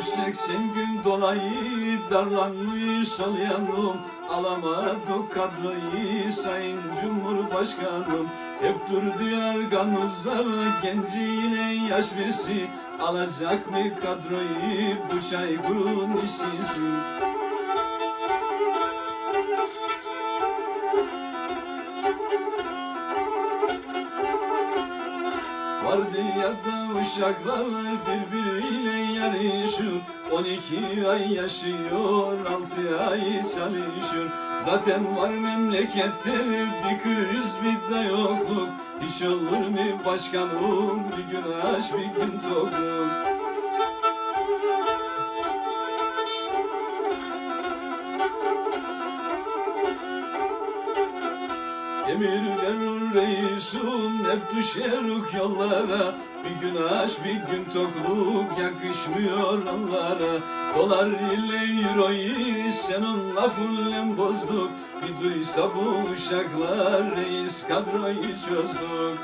180 gün dolayı darlanmış ol yanım Alamadık kadroyu sayın cumhurbaşkanım. Hep durdu yarganızda genciyle yaşlısı. Alacak mı kadroyu bu çaykurun işçisi? Vardı ya da uşaklar birbiriyle yarışır 12 ay yaşıyor 6 ay çalışıyor Zaten var memlekette bir kriz bir de yokluk. Hiç olur mu başkanım? Bir gün aç bir gün tokluk Emir verir reisun hep düşeruk yollara Bir gün aç bir gün tokluk yakışmıyor onlara Dolar ile euroyu senin lafınla bozduk. Bir duysa bu uşaklar reis kadroyu çözdük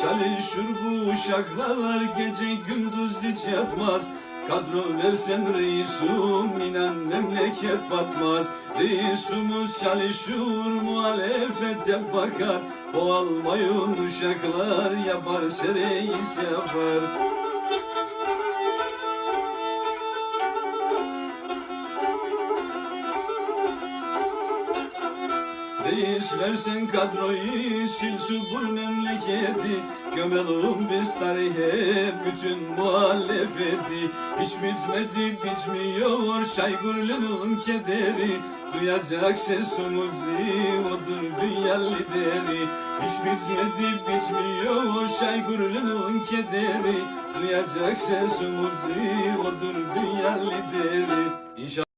Çalışır bu uşaklar gece gündüz hiç yatmaz. Kadro versen reisum inan memleket batmaz. Reisumuz çalışır muhalefet hep bakar. O almayın uşaklar yaparsa reis yapar Reis versen kadroyu sil süpür memleketi. Gömelim biz tarihe bütün muhalefeti. Hiç bitmedi bitmiyor Çaykurlu'nun kederi. Duyacak sesimizi odur dünya lideri. Hiç bitmedi bitmiyor Çaykurlu'nun kederi. Duyacak sesimizi odur dünya lideri. İnşallah